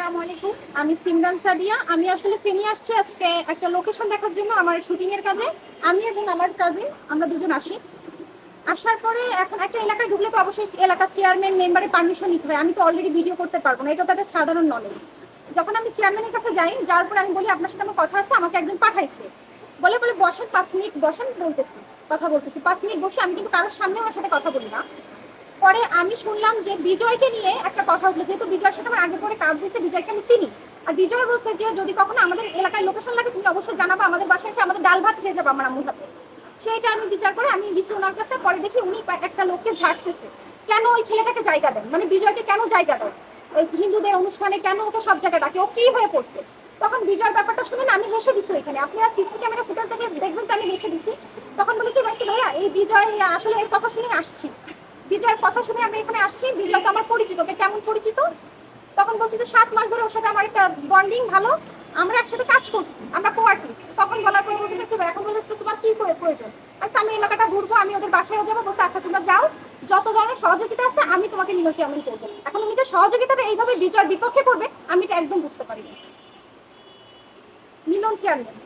আসসালামু আলাইকুম। আমি সিমরান সাদিয়া। আমি আসলে ফেনী আসছি আজকে একটা লোকেশন দেখার জন্য আমার শুটিং এর কাজে। আমি এবং আমার কাজে আমরা দুজন আসি। আসার পরে এখন একটা এলাকায় ঢুকলে তো অবশ্যই এলাকার চেয়ারম্যান মেম্বারের পারমিশন নিতে হয়। আমি তো অলরেডি ভিডিও করতে পারব না। এটা তাদের সাধারণ নলেজ যখন আমি চেয়ারম্যানের কাছে যাই, যাওয়ার পরে আমি বলি, আপনার সাথে আমার কথা আছে, আমাকে একজন পাঠাইছে। বলে বলে, বসেন, পাঁচ মিনিট, বসেন, বলতেছি, কথা বলতেছি। পাঁচ মিনিট বসে আমি কিন্তু কারোর সামনে আমার সাথে কথা বলি না। পরে আমি শুনলাম যে বিজয়কে নিয়ে একটা কথা উঠল, যেহেতু বিজয়ের সাথে আমার আগে পরে কাজ হয়েছে, বিজয়কে আমি চিনি। আর বিজয় বলছে যে যদি কখনো আমাদের এলাকায় লোকেশন লাগে, তুমি অবশ্যই জানাবা, আমাদের বাসায় এসে আমাদের ডাল ভাত খেয়ে যাব আমার আম্মুর হাতে। সেইটা আমি বিচার করে আমি দিচ্ছি ওনার কাছে, পরে দেখি উনি একটা লোককে ঝাড়তেছে। কেন ওই ছেলেটাকে জায়গা দেন? মানে বিজয়কে কেন জায়গা দেয় ওই হিন্দুদের অনুষ্ঠানে কেন ওকে সব জায়গায় ডাকে? ও কি হয়ে পড়ছে? তখন বিজয়ের ব্যাপারটা শুনে আমি হেসে দিচ্ছি ওইখানে। আপনারা সিসি ক্যামেরা ফুটেজ থেকে দেখবেন তো আমি হেসে দিচ্ছি তখন বলি কি, ভাইয়া, এই বিজয় আসলে এর কথা শুনে আসছি। বিজয়ের কথা শুনে আমি এখানে আসছি। বিজয় তো আমার পরিচিত ওকে কেমন পরিচিত? তখন বলছি যে সাত মাস ধরে ওর সাথে আমার একটা বন্ডিং ভালো আমরা একসাথে কাজ করছি আমরা কো তখন বলার পরে বলতে চাইছি, এখন বলে তো তোমার কি করে প্রয়োজন? আচ্ছা আমি এলাকাটা ঘুরবো আমি ওদের বাসায় যাব বলতে আচ্ছা তোমরা যাও যত ধরনের সহযোগিতা আছে আমি তোমাকে নিয়ে চেয়ারম্যান করব এখন উনি যে সহযোগিতাটা এইভাবে বিজয়ের বিপক্ষে করবে আমি এটা একদম বুঝতে পারিনি। মিলন চেয়ারম্যান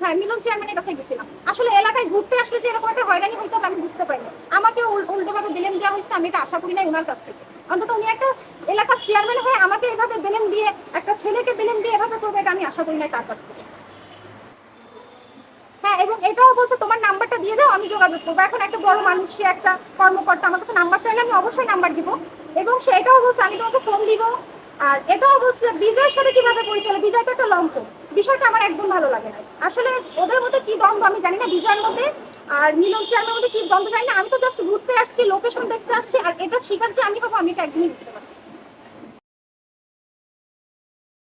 হ্যাঁ মিলন চেয়ারম্যানের কাছে গেছিলাম। আসলে এলাকায় ঘুরতে আসলে যে এরকম একটা হয়রানি হইতো আমি বুঝতে পারিনি আমাকে উল্টো ভাবে বেলেন দেওয়া হয়েছে আমি এটা আশা করি নাই ওনার কাছ থেকে। অন্তত উনি একটা এলাকার চেয়ারম্যান হয়ে আমাকে এভাবে বেলেন দিয়ে, একটা ছেলেকে বেলেন দিয়ে এভাবে করবে, এটা আমি আশা করি নাই তার কাছ থেকে। হ্যাঁ এবং এটাও বলছে, তোমার নাম্বারটা দিয়ে দাও, আমি যোগাযোগ করব। এখন একটা বড় একটা কর্মকর্তা আমার কাছে নাম্বার চাইলে আমি অবশ্যই নাম্বার দিব। এবং সে এটাও বলছে, আমি তোমাকে ফোন দিব। আর এটাও বলছে, বিজয়ের সাথে কীভাবে পরিচয় বিজয় তো একটা লম্প বিষয়টা আমার একদম ভালো লাগে না। আসলে ওদের মধ্যে কি দ্বন্দ্ব আমি জানি না, বিজয়ের মধ্যে আর মিলন চেয়ারের মধ্যে কি দ্বন্দ্ব জানি না। আমি তো জাস্ট লোকেশন দেখতে আসছি, আর এটা শিকার যে আমি হব আমি এটা একদমই বুঝতে পারছি না।